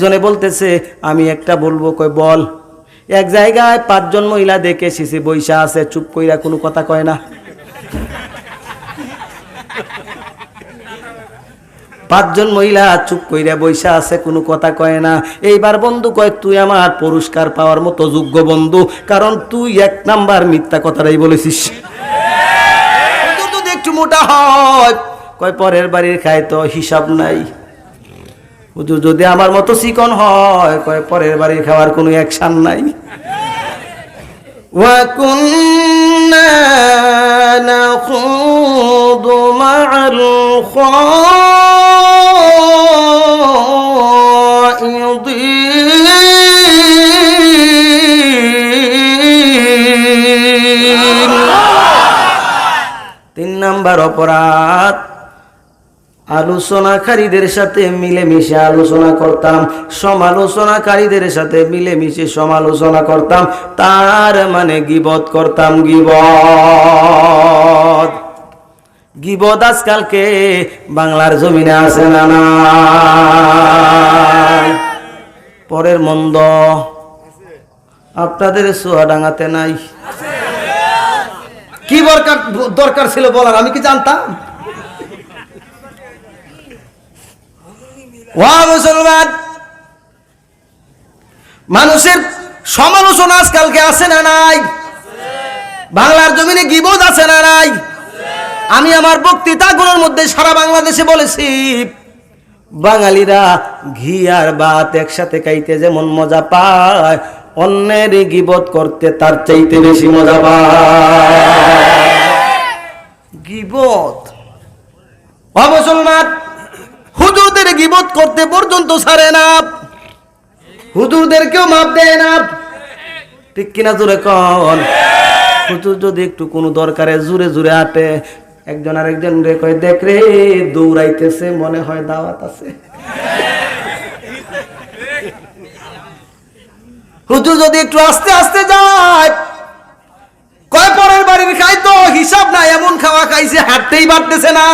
একজনে বলতেছে, আমি একটা বলব কই বল। এক জায়গায় পাঁচজন মহিলা দেখে এসেছি বৈশা আছে, চুপ কইরা কোনো কথা কয় না। পাঁচজন মহিলা চুপ কইরা বৈশা আছে, কোনো কথা কয় না। এইবার বন্ধু কয়, তুই আমার পুরস্কার পাওয়ার মতো যোগ্য বন্ধু, কারণ তুই এক নাম্বার মিথ্যা কথাটাই বলেছিস। একটু মোটা হয়, কয়, পরের বাড়ির খায় তো হিসাব নাই। হুজুর যদি আমার মতো চিকন হয় কয় পরের বাড়ির খাওয়ার কোনো অ্যাকশন নাই وكنا نخوض مع الخائضين তিন নাম্বার অপরাধ আলোচনাকারীদের সাথে মিলেমিশে আলোচনা করতাম, সমালোচনাকারীদের সাথে মিলেমিশে সমালোচনা করতাম, তার মানে গিবত করতাম, গিবত। গিবদ আজকালকে বাংলার জমিনে আছে না পরের মন্দ। আপনাদের সোয়াডাঙ্গাতে নাই? কি দরকার ছিল বলার? আমি কি জানতাম? ওয়া মুসলমান। মানুষের সমালোচনা আজকালকে আছে না নাই? বাংলার জমিনে গিবোধ আছে না নাই? আমি আমার বক্তৃতাগুলোর মধ্যে সারা বাংলাদেশে বলেছি, বাঙালিরা ঘি আর ভাত একসাথে খাইতে যেমন মজা পায়, অন্যের গিবত করতে তার চাইতে বেশি মজা পায়। গিবত ও মুসলমান। হুজুরদের গিবত করতে পর্যন্ত ছাড়ে না। হুজুরদেরকেও মাপ দেয় না। ঠিক কিনা জোরে কন? হুজুর যদি একটু কোনো দরকারে জুড়ে জুড়ে আটে একজন আর একজন রে কয়, দেখ রে, দৌড়াইতেছে, মনে হয় দাওয়াত আছে। হুজুর যদি একটু আস্তে আস্তে যায়, কয় পরের বাড়ির খাই তো হিসাব নাই, এমন খাওয়া খাইছে, হাঁটতেই পারতেছে না।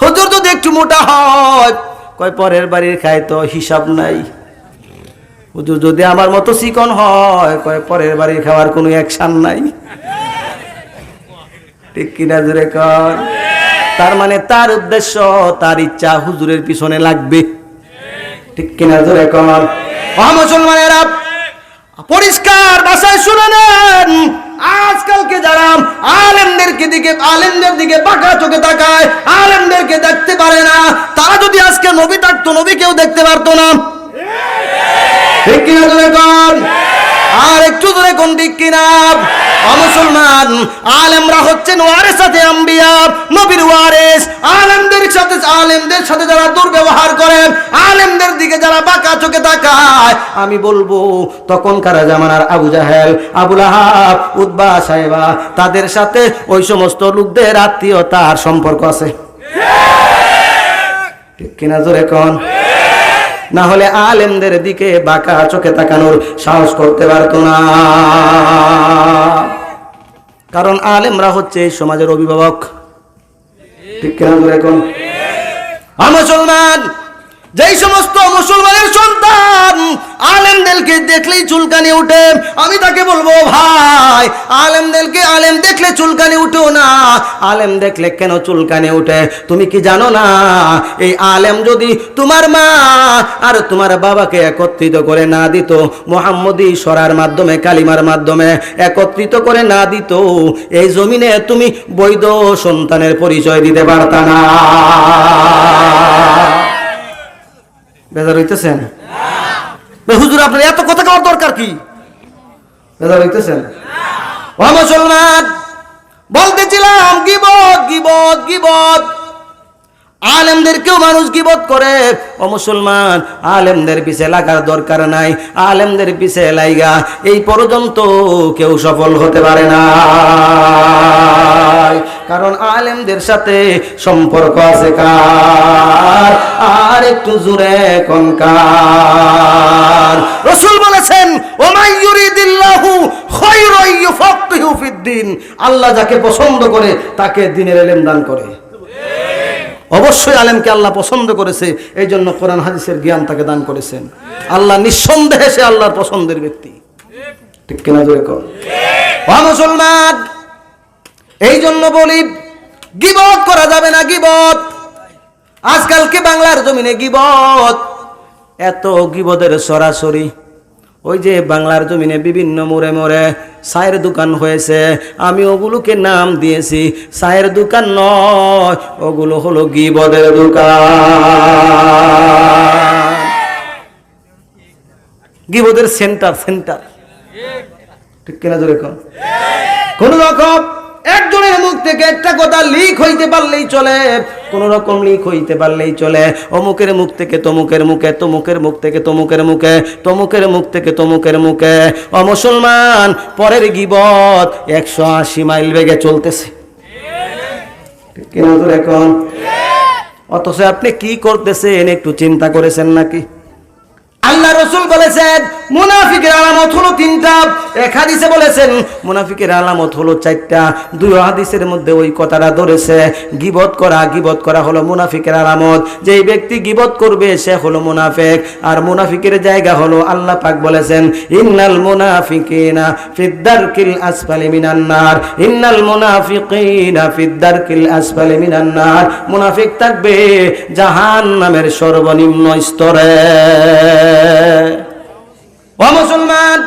হুজুর যদি একটু মোটা হয়, কয় পরের বাড়ির খায় তো হিসাব নাই। হুজুর যদি আমার মতো চিকন হয়, কয় পরের বাড়ির খাওয়ার কোনো অ্যাকশন নাই। ঠিক কিনা জোরে কর? তার মানে তার উদ্দেশ্য, তার ইচ্ছা হুজুরের পিছনে লাগবে। ঠিক কিনা জোরে কর? মুসলমানেরা, পরিষ্কার ভাষায় শুনে নেন। দিকে, আলেমদের দিকে পাকা চোখে তাকায়, আলেমদেরকে দেখতে পারে না। তারা যদি আজকে নবী থাকতো নবী কেউ দেখতে পারতো না। ঠিক আর একটু ধরে কোন দিক কিনা? মুসলমান আলেমরা হচ্ছেন ওয়ারের সাথে আম্বিয়া, নবীর ওয়ারেস। আলেমদের সাথে আলেমদের সাথে যারা দুর্ব্যবহার করেন আলেমদের দিকে যারা বাঁকা চোখে তাকায়, আমি বলব, তখনকার জামানার আবু জাহেল আবুল আহাব উদ্বা সাহেবা, তাদের সাথে ওই সমস্ত লোকদের আত্মীয়তার সম্পর্ক আছে। কিনা জোরে কন? না হলে আলেমদের দিকে বাঁকা চোখে তাকানোর সাহস করতে পারতো না। কারণ আলেমরা হচ্ছে এই সমাজের অভিভাবক। ঠিক কেন এখন? মুসলমান যেই সমস্ত মুসলমানের সন্তান আলেমদেরকে দেখলেই চুলকানি উঠে, আমি তাকে বলব, ভাই, আলেমদেরকে আলেম দেখলে চুলকানি উঠেও না। আলেম দেখলে কেন চুলকানি উঠে? তুমি কি জানো না? এই আলেম যদি তোমার মা আর তোমার বাবাকে একত্রিত করে না দিত, মোহাম্মদী সরার মাধ্যমে, কালিমার মাধ্যমে একত্রিত করে না দিত, এই জমিনে তুমি বৈধ সন্তানের পরিচয় দিতে পারতা না। বেজার হইতেছেন? হুজুর, আপনার এত কথা কওয়ার দরকার কি? বেজার হইতেছেন? ও মুসলমান, বলতেছিলাম, গিবত গিবত গিবত। আলেমদেরকেও মানুষ গিবত করে। ও মুসলমান, আলেমদের পিছে লাগার দরকার নাই, আলেমদের পিছে লাইগা, এই পর্যন্ত কেউ সফল হতে পারে না। কারণ আলেমদের সাথে সম্পর্ক আছে কার? আর একটু জুড়ে কনকার রসুল বলেছেন ওমাই ইউরিদিল্লাহু খায়রান ইউফাক্কিহু ফিদ্দিন আল্লাহ যাকে পছন্দ করে, তাকে দিনের এলেম দান করে। অবশ্যই আলেমকে আল্লাহ পছন্দ করেছে এই জন্য কোরআন হাদিসের জ্ঞান তাকে দান করেছেন। আল্লাহ নিঃসন্দেহে সে আল্লাহর পছন্দের ব্যক্তি। ঠিক কিনা জোরে কর মুসলমান এই জন্য বলি গিবত করা যাবে না গিবত। আজকালকে বাংলার জমিনে গিবত? এত গিবদের সরাসরি। ওই যে বাংলার জমিনে বিভিন্ন মোড়ে মোড়ে চায়ের দোকান হয়েছে। আমি ওগুলোকে নাম দিয়েছি, চায়ের দোকান নয়, ওগুলো হলো গিবদের দোকান। গিবদের সেন্টার সেন্টার। ঠিক কেনা জোরে কন? রকম? একজনের মুখ থেকে একটা কথা লিক হইতে পারলেই চলে কোন রকম লিক হইতে পারলেই চলে। অমুকের মুখ থেকে তমুকের মুখে তমুকের মুখ থেকে তমুকের মুখে তমুকের মুখ থেকে তমুকের মুখে। অমুসলমান পরের গিবত একশো আশি মাইল বেগে চলতেছে। কিনা জোরে এখন? অথচ আপনি কি করতেছেন একটু চিন্তা করেছেন নাকি? আল্লাহ রসুল বলেছেন, মুনাফিকের আলামত হলো তিনটা। এক হাদিসে বলেছেন, মুনাফিকের আলামত হলো চারটা। দুই হাদিসের মধ্যে ওই কথাটা ধরেছে, গিবত করা গিবত করা হলো মুনাফিকের আলামত। যেই ব্যক্তি গিবত করবে, সে হলো মুনাফিক। আর মুনাফিকের জায়গা হলো আল্লাহ পাক বলেছেন, ইন্নাল মুনাফিকিনা ফিদ্দারকিল আসফালি মিনান নার। ইন্নাল মুনাফিকিনা ফিদ্দারকিল আসফালি মিনান নার। মুনাফিক থাকবে জাহান্নামের সর্বনিম্ন স্তরে। ও মুসলমান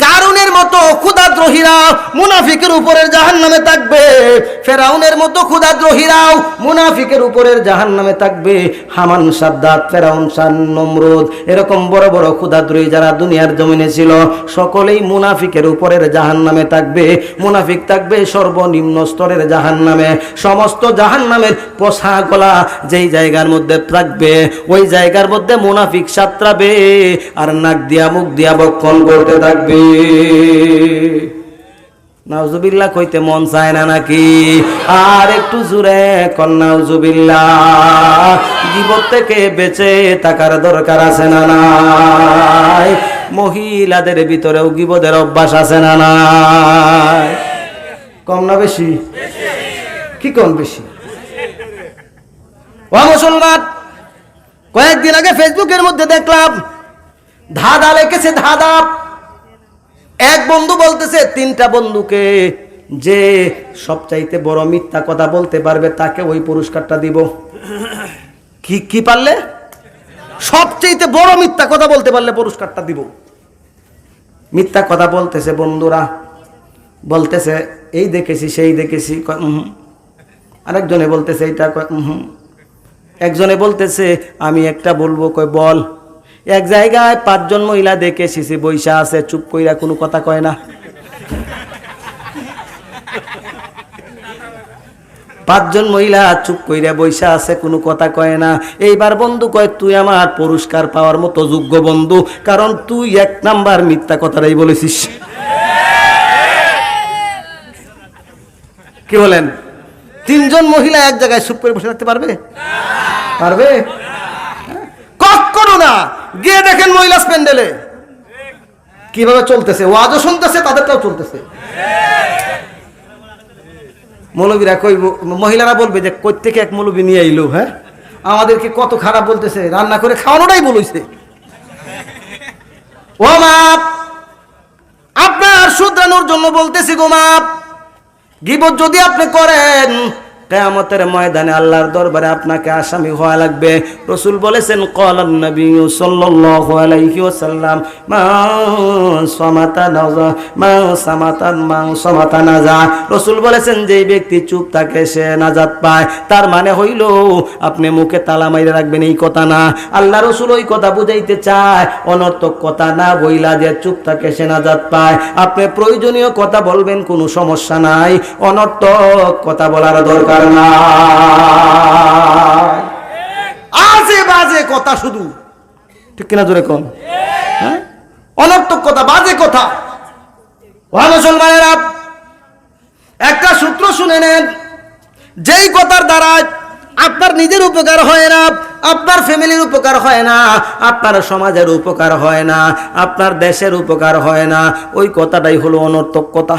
কারুনের মতো ক্ষুদাদ্রোহীরা মুনাফিকের উপরের জাহান নামে থাকবে। ফেরাউনের মতো ক্ষুদাদ্রোহীরাও মুনাফিকের উপরের জাহান নামে থাকবে। হামান, সাদ্দাত, ফেরাউন, সান, নমরুদ এরকম বড় বড় ক্ষুদাদ্রোহী যারা দুনিয়ার জমিনে ছিল, সকলেই মুনাফিকের উপরের জাহান নামে থাকবে। মুনাফিক থাকবে সর্বনিম্ন স্তরের জাহান নামে সমস্ত জাহান নামের পোষা গলা যেই জায়গার মধ্যে থাকবে, ওই জায়গার মধ্যে মুনাফিক সাঁতরাবে আর নাক দিয়া, মুখ দিয়া বক্ষণ করতে থাকবে। নাউজুবিল্লাহ কইতে মন চায় না নাকি? আর একটু জুড়ে নাউজুবিল্লাহ। জীবন থেকে বেঁচে থাকার দরকার আছে না নাই? মহিলাদের ভিতরেও গিবদের অভ্যাস আছে না নাই? কম না বেশি? কি কম বেশি? ও মুসলমান, কয়েকদিন আগে ফেসবুকের মধ্যে দেখলাম ধাঁধা লেখেছে ধাঁধা এক বন্ধু বলতেছে, তিনটা বন্ধুকে যে সবচাইতে বড় মিথ্যা কথা বলতে পারবে, তাকে ওই পুরস্কারটা দিব। কি কি পারলে? সবচাইতে বড় মিথ্যা কথা বলতে পারলে পুরস্কারটা দিব। মিথ্যা কথা বলতেছে বন্ধুরা, বলতেছে, এই দেখেছি, সেই দেখেছি। আরেকজনে বলতেছে, এইটা উহুম। একজনে বলতেছে, আমি একটা বলব। কয়, বল। এক জায়গায় পাঁচজন মহিলা দেখে শিশি বৈশা আছে, চুপ কইরা কোনো কথা কয় না। পাঁচজন মহিলা চুপ কইরা বৈশা আছে, কোনো কথা কয় না। এইবার বন্ধু কয়, তুই আমার পুরস্কার পাওয়ার মতো যোগ্য বন্ধু, কারণ তুই এক নাম্বার মিথ্যা কথাটাই বলেছিস। কি বলেন? তিনজন মহিলা এক জায়গায় চুপ করে বসে থাকতে পারবে? পারবে? না। গিয়ে দেখেন মহিলা কীভাবে চলতেছে? ওয়াজও শুনতেছে, তাদেরটাও চলতেছে। মৌলবীরা কই মহিলারা বলবে যে কই থেকে এক মৌলবী নিয়ে আইলো হ্যাঁ? আমাদেরকে কত খারাপ বলতেছে, রান্না করে খাওয়ানোটাই বলইছে ও মাপ, আপনার শুধরানোর জন্য বলতেছি গো মাপ। গিবত যদি আপনি করেন কেয়ামতের ময়দানে আল্লাহর দরবারে আপনাকে আসামি হওয়া লাগবে। রসুল বলেছেন রসুল বলেছেন ব্যক্তি চুপ থাকে, সে নাজাত পায়। তার মানে হইল, আপনি মুখে তালা মাইরে রাখবেন, এই কথা না। আল্লাহ রসুল ওই কথা বুঝাইতে চায়, অনর্থক কথা না বইলা যে চুপ থাকে, সে নাজাত পায়। আপনি প্রয়োজনীয় কথা বলবেন, কোনো সমস্যা নাই। অনর্থক কথা বলার দরকার আজে বাজে কথা শুধু। ঠিক কিনা জোরে কম হ্যাঁ? অনর্থক কথা, বাজে কথা। মুসলমানেরা, একটা সূত্র শুনে নেন, যেই কথার দ্বারা আপনার নিজের উপকার হয় না, আপনার ফ্যামিলির উপকার হয় না, আপনার সমাজের উপকার হয় না, আপনার দেশের উপকার হয় না, ওই কথাটাই হলো অনর্থক কথা।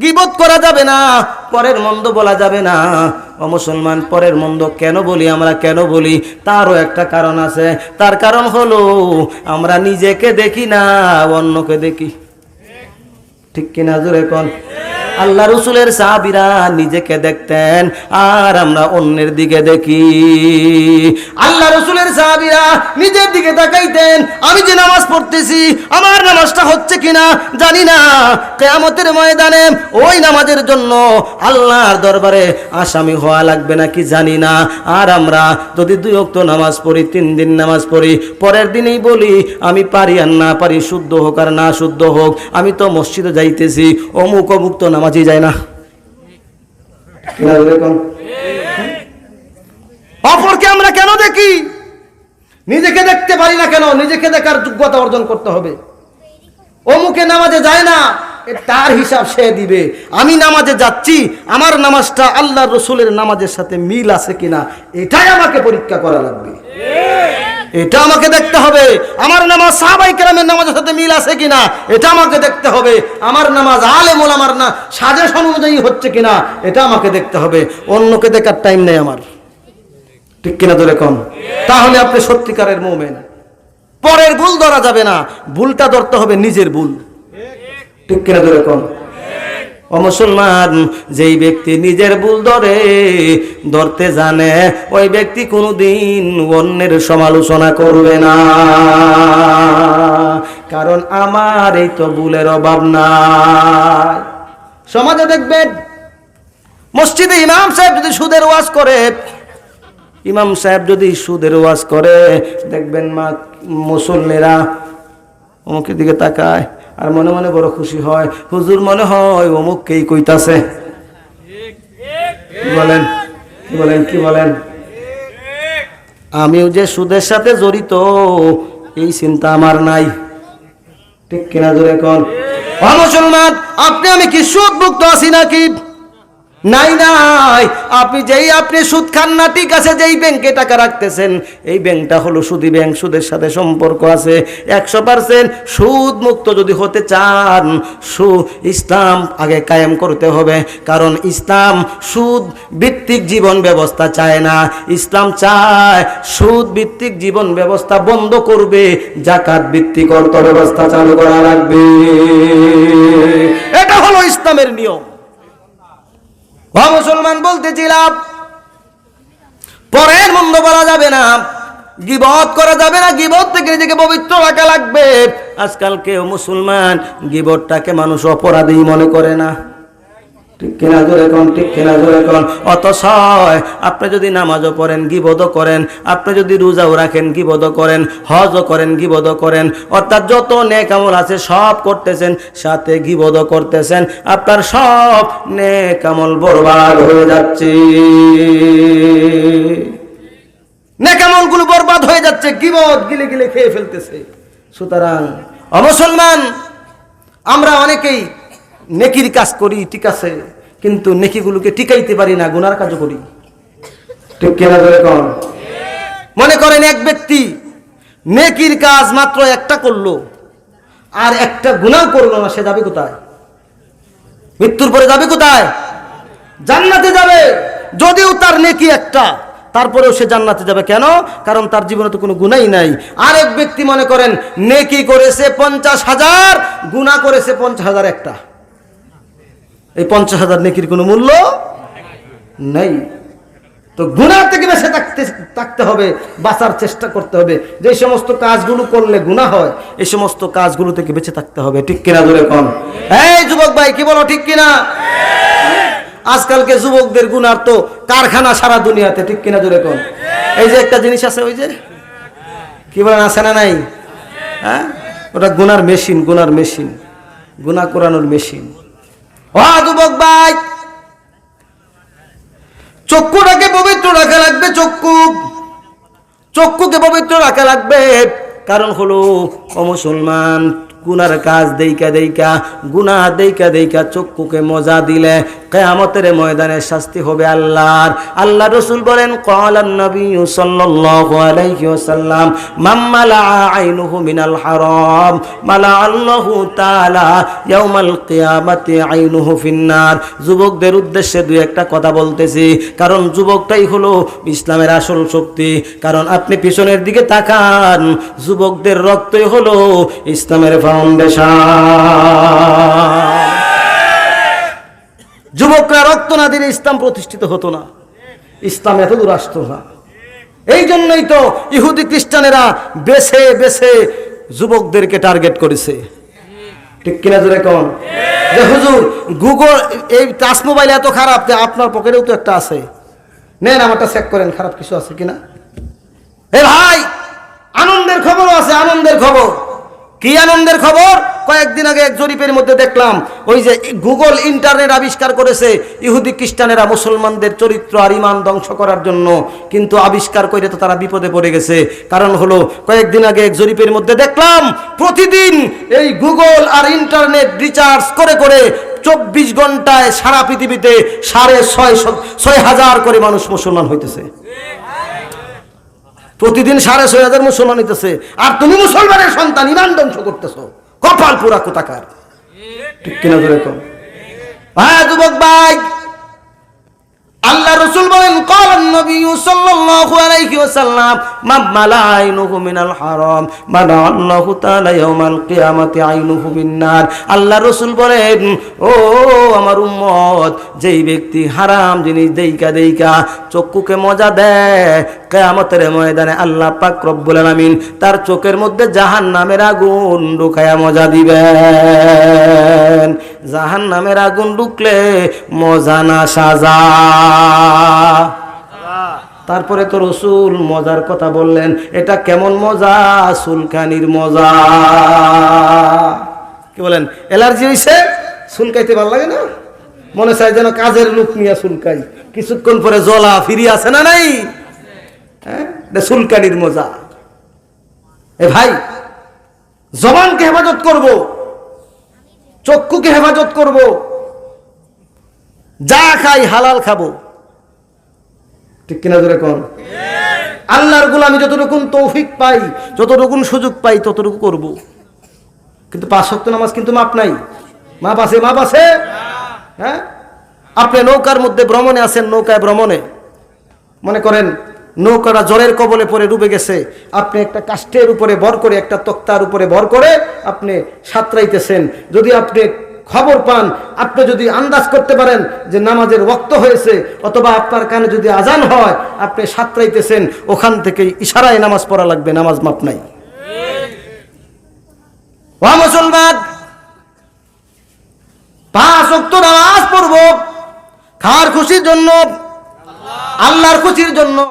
গিবত করা যাবে না, পরের মন্দ বলা যাবে না। ও মুসলমান, পরের মন্দ কেন বলি, আমরা কেন বলি? তারও একটা কারণ আছে। তার কারণ হলো, আমরা নিজেকে দেখি না, অন্যকে দেখি। ঠিক কিনা জোরে কোন? আল্লাহ রসুলের সাহাবিরা নিজেকে দেখতেন, আর আমরা অন্যের দিকে দেখি। আল্লাহ রসুলের সাহাবিরা নিজের দিকে তাকাইতেন, আমি যে নামাজ পড়তেছি, আমার নামাজটা হচ্ছে কিনা জানি না। কেয়ামতের ময়দানে ওই নামাজের জন্য আল্লাহর দরবারে আসামি হওয়া লাগবে নাকি জানি না। আর আমরা যদি দুই অক্ত নামাজ পড়ি, তিন দিন নামাজ পড়ি, পরের দিনেই বলি, আমি পারি আর না পারি, শুদ্ধ হোক আর না শুদ্ধ হোক, আমি তো মসজিদে যাইতেছি, অমুক অমুক তো নামাজই যায় না? অপরকে আমরা কেন দেখি? নিজেকে দেখতে পারি না কেন? নিজেকে দেখার যোগ্যতা অর্জন করতে হবে। অমুকে নামাজে যায় না তার হিসাব সে দিবে। আমি নামাজে যাচ্ছি, আমার নামাজটা আল্লাহ রসুলের নামাজের সাথে মিল আছে কিনা? এটাই আমাকে পরীক্ষা করা লাগবে। এটা আমাকে দেখতে হবে। আমার নামাজ সাহাবাই কেরামের নামাজের সাথে মিল আছে কিনা? এটা আমাকে দেখতে হবে। আমার নামাজ আলে আলেমুল আমার না, সাজেশন অনুযায়ী হচ্ছে কিনা? এটা আমাকে দেখতে হবে। অন্যকে দেখার টাইম নেই আমার। ঠিক কিনা ধরে কম তাহলে আপনি সত্যিকারের মোমেন। পরের ভুল ধরা যাবে না। ভুলটা ধরতে হবে নিজের ভুল। ঠিক কিনা ধরে কম ও মুসলমান, যেই ব্যক্তি নিজের ভুল ধরে, ধরতে জানে, ওই ব্যক্তি কোনোদিন অন্যের সমালোচনা করবে না। কারণ আমার এই তো ভুলের অভাব নাই। সমাজে দেখবেন, মসজিদে ইমাম সাহেব যদি সুদের ওয়াজ করে, ইমাম সাহেব যদি সুদের ওয়াজ করে, দেখবেন মা মুসল্লিরা অমুকের দিকে তাকায় আর মনে মনে বড় খুশি হয়। হুজুর মনে হয় অমুক কেই কইতাছে। বলেন? কি বলেন? কি বলেন? আমিও যে সুদের সাথে জড়িত, এই চিন্তা আমার নাই। ঠিক কিনা ধরে কন? মুসলমান, আপনি আমি কি সুদ মুক্ত আছি নাকি? নাই নাই। আপনি যেই, আপনি সুদ খান না, ঠিক আছে, যেই ব্যাংকে টাকা রাখতেছেন, এই ব্যাংকটা হলো সুদি ব্যাংক সুদের সাথে সম্পর্ক আছে। একশো পার্সেন্ট সুদ মুক্ত যদি হতে চান, সু, ইসলাম আগে কায়েম করতে হবে। কারণ ইসলাম সুদ ভিত্তিক জীবন ব্যবস্থা চায় না। ইসলাম চায় সুদ ভিত্তিক জীবন ব্যবস্থা বন্ধ করবে, জাকাত ভিত্তিক অর্থ ব্যবস্থা চালু করা লাগবে। এটা হলো ইসলামের নিয়ম। ও মুসলমান, বলতেছিলাম, পরের মন্দ বলা যাবে না, গিবত করা যাবে না, গিবত থেকে নিজেকে পবিত্র রাখা লাগবে। আজকাল কেউ মুসলমান গিবতটাকে মানুষ অপরাধী মনে করে না। ঠিক কিনা জোরে কন। আপনি যদি নামাজও পড়েন, গিবদও করেন, আপনি যদি রোজাও রাখেন, গিবদও করেন, হজও করেন, গিবদও করেন, অর্থাৎ যত নেক আমল আছে, সব করতেছেন, সাথে গিবদও করতেছেন, আপনার সব নেক আমল বরবাদ হয়ে যাচ্ছে। নেক আমলগুলো বরবাদ হয়ে যাচ্ছে, গিবদ গিলে গিলে খেয়ে ফেলতেছে। সুতরাং অমুসলমান আমরা অনেকেই নেকির কাজ করি, ঠিক আছে, কিন্তু নেকিগুলোকে টিকাইতে পারি না, গুনার কাজও করি। ঠিক কিনা ধরে মনে করেন এক ব্যক্তি নেকির কাজ মাত্র একটা করল, আর একটা গুনাহ করল না, সে যাবে কোথায়? মৃত্যুর পরে যাবে কোথায়? জান্নাতে যাবে। যদিও তার নেকি একটা, তারপরেও সে জান্নাতে যাবে কেন? কারণ তার জীবনে তো কোনো গুণাই নাই। আরেক ব্যক্তি মনে করেন, নেকি করেছে পঞ্চাশ হাজার গুণা করেছে পঞ্চাশ হাজার একটা। এই পঞ্চাশ হাজার নেকির কোনো মূল্য নেই। তো গুনার থেকে বেঁচে থাকতে থাকতে হবে, বাঁচার চেষ্টা করতে হবে। যে সমস্ত কাজগুলো করলে গুনাহ হয়, এই সমস্ত কাজগুলো থেকে বেঁচে থাকতে হবে। ঠিক কিনা ধরে কন? এই যুবক ভাই, কি বলো ঠিক কিনা? আজকালকে যুবকদের গুনার তো কারখানা সারা দুনিয়াতে, ঠিক কিনা জোরে কোন? এই যে একটা জিনিস আছে, ওই যে? কি বলেন, আছে না নাই? হ্যাঁ? ওটা গুনার মেশিন গুনার মেশিন। গুনা করানোর মেশিন। যুবক ভাই। চক্ষুটাকে পবিত্র রাখা লাগবে, চক্ষু। চক্ষুকে পবিত্র রাখা লাগবে, কারণ হলো ও মুসলমান গুনার কাজ দেইকা দেইকা গুনা দেইকা দেইকা চক্ষুকে মজা দিলে কেয়ামতের ময়দানে শাস্তি হবে আল্লাহর। আল্লাহ রসুল বলেন কলান নবী আলাইহি মাম্মালা আইনুহু মিনাল হারাম, মালা আল্লাহু তাআলা ইয়াউমাল আইনুহু ফিন্নার। যুবকদের উদ্দেশ্যে দুই একটা কথা বলতেছি, কারণ যুবকটাই হলো ইসলামের আসল শক্তি। কারণ আপনি পিছনের দিকে তাকান, যুবকদের রক্তই হলো ইসলামের যুবকরা রক্ত না দিলে ইসলাম প্রতিষ্ঠিত হতো না। ইসলাম এত দূর আসতো না। এই জন্যই তো ইহুদি খ্রিস্টানেরা বেছে বেছে যুবকদেরকে টার্গেট করেছে। ঠিক কিনা জোরে কন? যে হুজুর, গুগল, এই টাচ মোবাইল এত খারাপ যে আপনার পকেটেও তো একটা আছে। নেন, আমারটা চেক করেন, খারাপ কিছু আছে কিনা? এ ভাই, আনন্দের খবরও আছে, আনন্দের খবর। কি আনন্দের খবর? কয়েকদিন আগে এক জরিপের মধ্যে দেখলাম, ওই যে গুগল ইন্টারনেট আবিষ্কার করেছে, ইহুদি খ্রিস্টানেরা মুসলমানদের চরিত্র আর ইমান ধ্বংস করার জন্য। কিন্তু আবিষ্কার করে তো তারা বিপদে পড়ে গেছে। কারণ হলো, কয়েকদিন আগে এক জরিপের মধ্যে দেখলাম, প্রতিদিন এই গুগল আর ইন্টারনেট রিচার্জ করে করে চব্বিশ ঘন্টায় সারা পৃথিবীতে সাড়ে ছয় ছয় হাজার করে মানুষ মুসলমান হইতেছে। প্রতিদিন সাড়ে ছয় হাজার মুসলমান হইতেছে। আর তুমি মুসলমানের সন্তান, ইমান ধ্বংস করতেছো। কপাল পুরা কোথাকার? ঠিক কিনা ধরে কম হ্যাঁ যুবক ভাই। আল্লাহ রসুল বলেন কলান নবী সাল্লাল্লাহু আলাইহি ওয়াসাল্লাম মিনাল হারাম আল্লাহু তাআলা ইয়াউমাল আইনুহু আল্লাহ রসুল বলেন, ও আমার উম্মত, যেই ব্যক্তি হারাম জিনিস দেইকা দেইকা চক্ষুকে মজা দেয় কিয়ামতের ময়দানে আল্লাহ পাক রব্বুল আলামিন তার চোখের মধ্যে জাহান্নামের আগুন ঢুকায়া মজা দিবেন। জাহান্নামের আগুন ঢুকলে মজা না সাজা। তারপরে তো রসুল মজার কথা বললেন, এটা কেমন মজা? সুলকানির মজা। কি বলেন, অ্যালার্জি হইছে? সুলকাইতে ভালো লাগে না? মনে চাই যেন কাজের লোক নিয়ে সুলকাই। কিছুক্ষণ পরে জলা ফিরি আছে না নাই? হ্যাঁ? সুলকানির মজা। এ ভাই, জবানকে হেফাজত করব, চক্ষুকে হেফাজত করব, যা খাই হালাল খাব। ঠিক কিনা ধরে কোন? আল্লাহরগুলো আমি যতটুকুন তৌফিক পাই, যতটুকুন সুযোগ পাই, ততটুকু করব। কিন্তু পাঁচ শক্ত নামাজ কিন্তু মাপ নাই। মাপ আছে মাপ আছে। হ্যাঁ? আপনি নৌকার মধ্যে ভ্রমণে আছেন, নৌকায় ভ্রমণে। মনে করেন নৌকাটা জলের কবলে পরে ডুবে গেছে। আপনি একটা কাষ্টের উপরে ভর করে, একটা তক্তার উপরে ভর করে আপনি সাঁতরাইতেছেন। যদি আপনি খবর পান, আপনি যদি আন্দাজ করতে পারেন যে নামাজের ওক্ত হয়েছে, অথবা আপনার কানে যদি আজান হয়, আপনি সাঁতরাইতেছেন, ওখান থেকে ইশারায় নামাজ পড়া লাগবে, নামাজ মাপ নাই। মুসলমান, পাঁচ অক্ত নামাজ পড়ব খাওয়ার খুশির জন্য? আল্লাহর খুশির জন্য।